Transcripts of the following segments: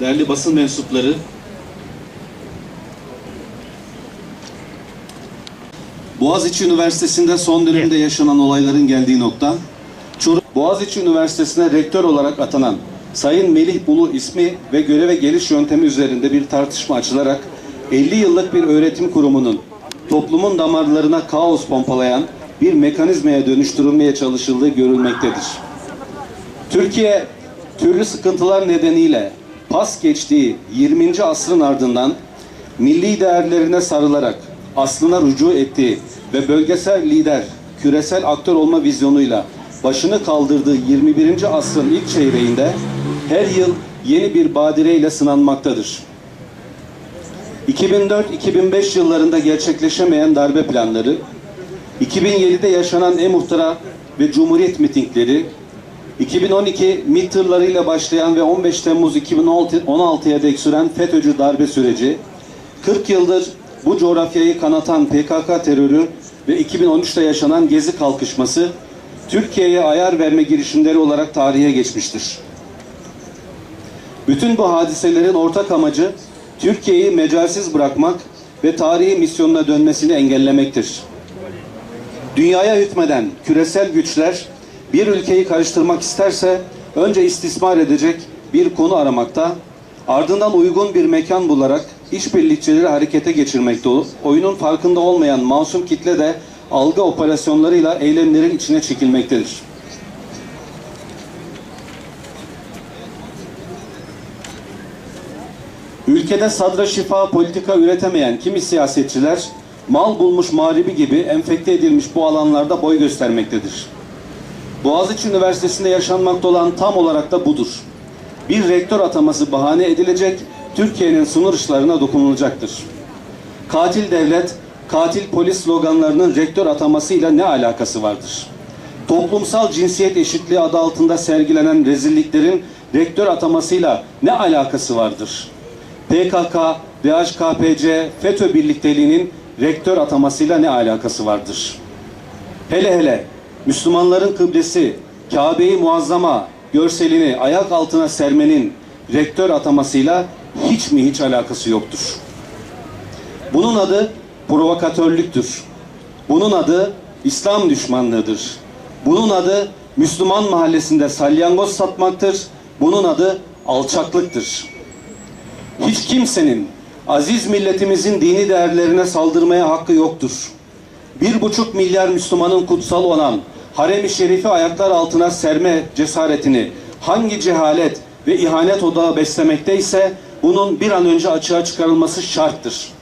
değerli basın mensupları, Boğaziçi Üniversitesi'nde son dönemde yaşanan olayların geldiği nokta, Çorum Boğaziçi Üniversitesi'ne rektör olarak atanan Sayın Melih Bulu ismi ve göreve geliş yöntemi üzerinde bir tartışma açılarak 50 yıllık bir öğretim kurumunun toplumun damarlarına kaos pompalayan bir mekanizmaya dönüştürülmeye çalışıldığı görülmektedir. Türkiye türlü sıkıntılar nedeniyle pas geçtiği 20. asrın ardından milli değerlerine sarılarak aslına rücu ettiği ve bölgesel lider, küresel aktör olma vizyonuyla başını kaldırdığı 21. asrın ilk çeyreğinde her yıl yeni bir badireyle sınanmaktadır. 2004-2005 yıllarında gerçekleşemeyen darbe planları, 2007'de yaşanan e-muhtıra ve cumhuriyet mitingleri, 2012 MİT tırlarıyla başlayan ve 15 Temmuz 2016'ya dek süren FETÖ'cü darbe süreci, 40 yıldır bu coğrafyayı kanatan PKK terörü ve 2013'te yaşanan Gezi kalkışması, Türkiye'ye ayar verme girişimleri olarak tarihe geçmiştir. Bütün bu hadiselerin ortak amacı Türkiye'yi mecalsiz bırakmak ve tarihi misyonuna dönmesini engellemektir. Dünyaya hükmeden küresel güçler bir ülkeyi karıştırmak isterse önce istismar edecek bir konu aramakta, ardından uygun bir mekan bularak işbirlikçileri harekete geçirmekte olup oyunun farkında olmayan masum kitle de algı operasyonlarıyla eylemlerin içine çekilmektedir. Ülkede sadra şifa politika üretemeyen kimi siyasetçiler mal bulmuş mağribi gibi enfekte edilmiş bu alanlarda boy göstermektedir. Boğaziçi Üniversitesi'nde yaşanmakta olan tam olarak da budur. Bir rektör ataması bahane edilecek, Türkiye'nin sınır dışlarına dokunulacaktır. Katil devlet, katil polis sloganlarının rektör atamasıyla ne alakası vardır? Toplumsal cinsiyet eşitliği adı altında sergilenen rezilliklerin rektör atamasıyla ne alakası vardır? PKK, DHKPC, FETÖ birlikteliğinin rektör atamasıyla ne alakası vardır? Hele hele Müslümanların kıblesi Kabe-i Muazzama görselini ayak altına sermenin rektör atamasıyla hiç mi hiç alakası yoktur. Bunun adı provokatörlüktür. Bunun adı İslam düşmanlığıdır. Bunun adı Müslüman mahallesinde salyangoz satmaktır. Bunun adı alçaklıktır. Hiç kimsenin aziz milletimizin dini değerlerine saldırmaya hakkı yoktur. Bir buçuk milyar Müslümanın kutsal olan harem-i şerifi ayaklar altına serme cesaretini hangi cehalet ve ihanet odağı beslemekteyse bunun bir an önce açığa çıkarılması şarttır.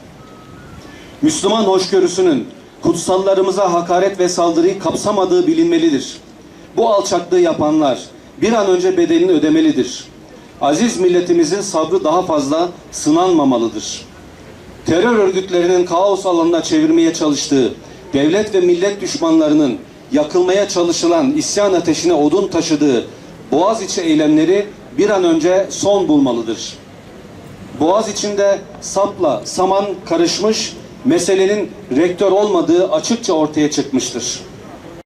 Müslüman hoşgörüsünün kutsallarımıza hakaret ve saldırıyı kapsamadığı bilinmelidir. Bu alçaklığı yapanlar bir an önce bedelini ödemelidir. Aziz milletimizin sabrı daha fazla sınanmamalıdır. Terör örgütlerinin kaos alanına çevirmeye çalıştığı devlet ve millet düşmanlarının yakılmaya çalışılan isyan ateşine odun taşıdığı Boğaziçi eylemleri bir an önce son bulmalıdır. Boğaz içinde sapla saman karışmış, meselenin rektör olmadığı açıkça ortaya çıkmıştır.